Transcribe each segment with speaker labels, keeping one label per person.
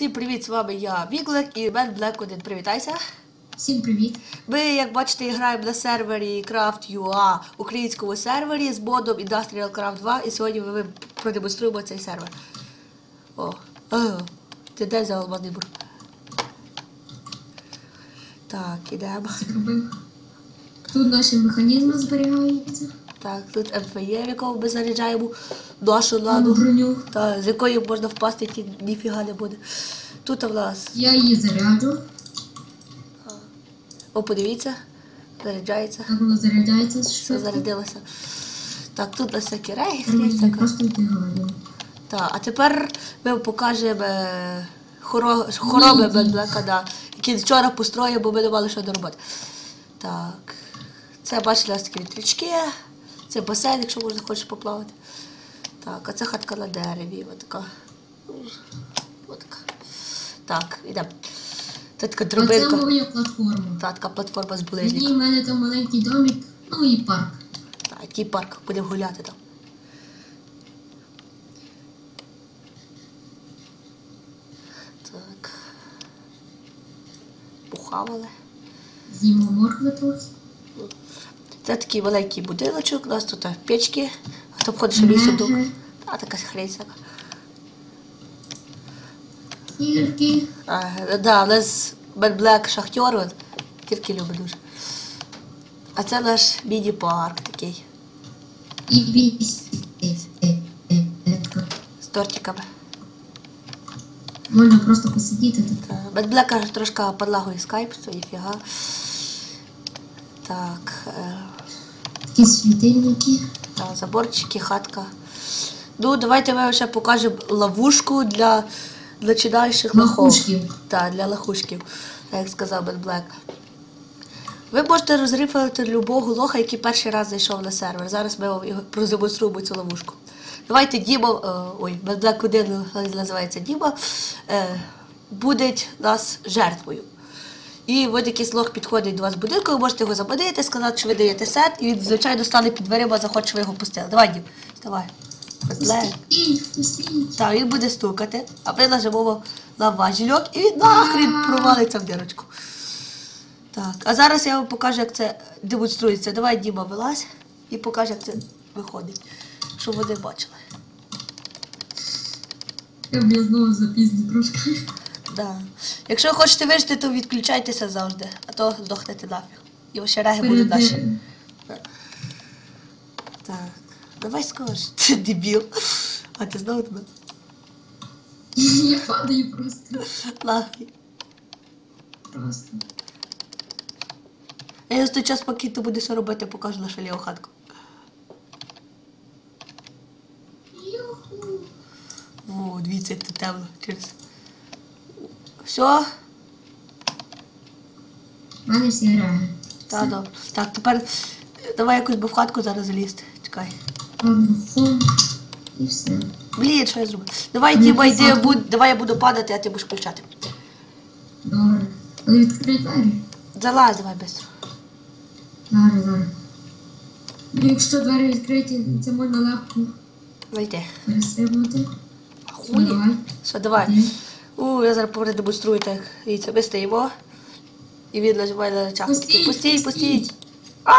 Speaker 1: Всім привіт, з вами я Віглик і Бен Блек 1. Привітайся.
Speaker 2: Всім привіт!
Speaker 1: Ми, як бачите, граємо на сервері Craft.ua, українському сервері з модом Industrial Craft 2. І сьогодні ми продемонструємо цей сервер. О, о ти де взяв алмазний бур? Так, ідемо.
Speaker 2: Тут наші механізми зберігаються.
Speaker 1: Так, тут МФЄ, в якому ми заряджаємо нашу ладу,
Speaker 2: броню.
Speaker 1: та, з якої можна впасти, ті ніфіга не буде. Тут в нас,
Speaker 2: Я її заряджу.
Speaker 1: о, подивіться, заряджається.
Speaker 2: Так воно заряджається
Speaker 1: Все зарядилося. Так, тут на всякі рейки. Так, а тепер ми покажемо е, хоро- хороби Бенблека, які вчора построїв, бо ми не мали що до роботи. Так. Це бачите, у нас такі вітрячки. Це басейн, якщо можна хочеш поплавати. Так, а це хатка на дереві. Отака. Отака. Так, йдемо. Це така
Speaker 2: А це моя платформа.
Speaker 1: Та, така платформа з
Speaker 2: В ній в мене там маленький домик, ну і парк.
Speaker 1: Так, який парк, будемо гуляти там. Так. Похавали.
Speaker 2: З'їмо моркви трохи.
Speaker 1: Це такий маленький будиночок, у нас тут а, печки, а там ходиш мій судок. А така хрень всяка.
Speaker 2: Ігорки.
Speaker 1: А, да, у нас Бенблек шахтер, от, тільки любить дуже. А це наш міні-парк такий
Speaker 2: І бісь.
Speaker 1: з тортиками.
Speaker 2: Можна просто посидіти тут.
Speaker 1: Та, трошки подлагує скайп, то ніфіга. Так. Е,
Speaker 2: Такі світильники.
Speaker 1: Та, заборчики, хатка. Ну, давайте ми ще покажемо ловушку для починаючих лохов.
Speaker 2: Лохушків.
Speaker 1: Так, для лохушків, як сказав Бен Блек. Ви можете розрифати любого лоха, який перший раз зайшов на сервер. Зараз ми вам його продемонструємо цю ловушку. Давайте Діма, е, ой, Бен Блек 1 називається Діма, е, буде нас жертвою. І якийсь лох підходить до вас в будинку, ви можете його заманити, сказати, що ви даєте сет, і він, звичайно, стане під дверима, захоче, щоб ви його пустили. Давай, Дім,
Speaker 2: пустіть.
Speaker 1: Так, він буде стукати, а ми нажимемо на важільок і він нахрін провалиться в дірочку. Так, а зараз я вам покажу, як це демонструється. Давай Діма вилазь і покаже, як це виходить, щоб вони бачили.
Speaker 2: Я б я знову запізню трошки.
Speaker 1: Да. Якщо хочете вижити, то відключайтеся завжди, а то здохнете нафіг. І ваші реги будуть наші. Так, давай скажеш, ти дебіл. А ти знову туди?
Speaker 2: Я падаю просто.
Speaker 1: Нахрін.
Speaker 2: Просто.
Speaker 1: Я за той час, поки ти будеш робити, покажу нашу ліву хатку. О, дивіться, тут темно через. Все,
Speaker 2: У мене всі
Speaker 1: так, добре. Так, тепер е, давай якусь в хатку зараз залізти. Чекай.
Speaker 2: І все.
Speaker 1: Блін, що я зроблю? Давай,
Speaker 2: Мені
Speaker 1: Діма, йди, давай я буду падати, а ти будеш включати.
Speaker 2: Добре. Але відкрий двері.
Speaker 1: Залазь, давай швидко.
Speaker 2: Зараз. Ну, Якщо двері відкриті, це можна легко
Speaker 1: Вийди.
Speaker 2: перестрибнути.
Speaker 1: Хулі.
Speaker 2: Давай.
Speaker 1: Все, давай. У, я зараз продемонструю так. Дивіться, ми стоїмо. І він нажимає на речах.
Speaker 2: Пустіть,
Speaker 1: пустіть,
Speaker 2: пустіть.
Speaker 1: пустіть. А,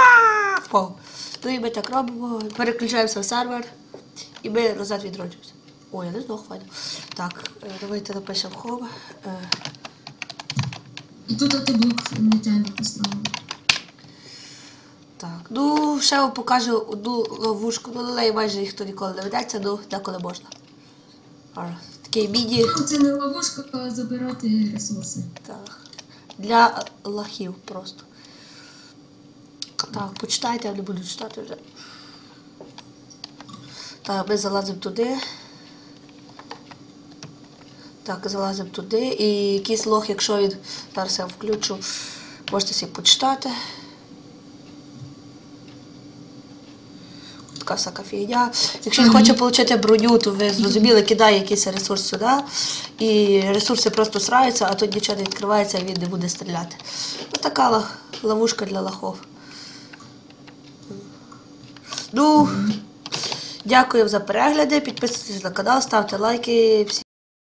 Speaker 1: впав. Ну і ми так робимо, переключаємося в сервер, і ми назад відроджуємося. Ой, я не здох, файно. Так, е, давайте напишемо home. Е,
Speaker 2: І тут ти блок нечайно поставив.
Speaker 1: Так, ну ще вам покажу одну ловушку. Ну, на неї майже ніхто ніколи не ведеться, ну деколи можна. Такий міні.
Speaker 2: Ну, це не ловушка, а забирати ресурси.
Speaker 1: Так. Для лахів просто. Так, почитайте, я не буду читати вже. Так, ми залазимо туди. Так, залазимо туди. І якийсь лох, якщо він зараз я включу, можете собі почитати. Така всяка фігня. Якщо він хоче отримати броню, то ви зрозуміли, кидає якийсь ресурс сюди. І ресурси просто сраються, а тут нічого не відкривається і він не буде стріляти. Ось така ловушка для лохов. Ну, дякую за перегляди, підписуйтесь на канал, ставте лайки.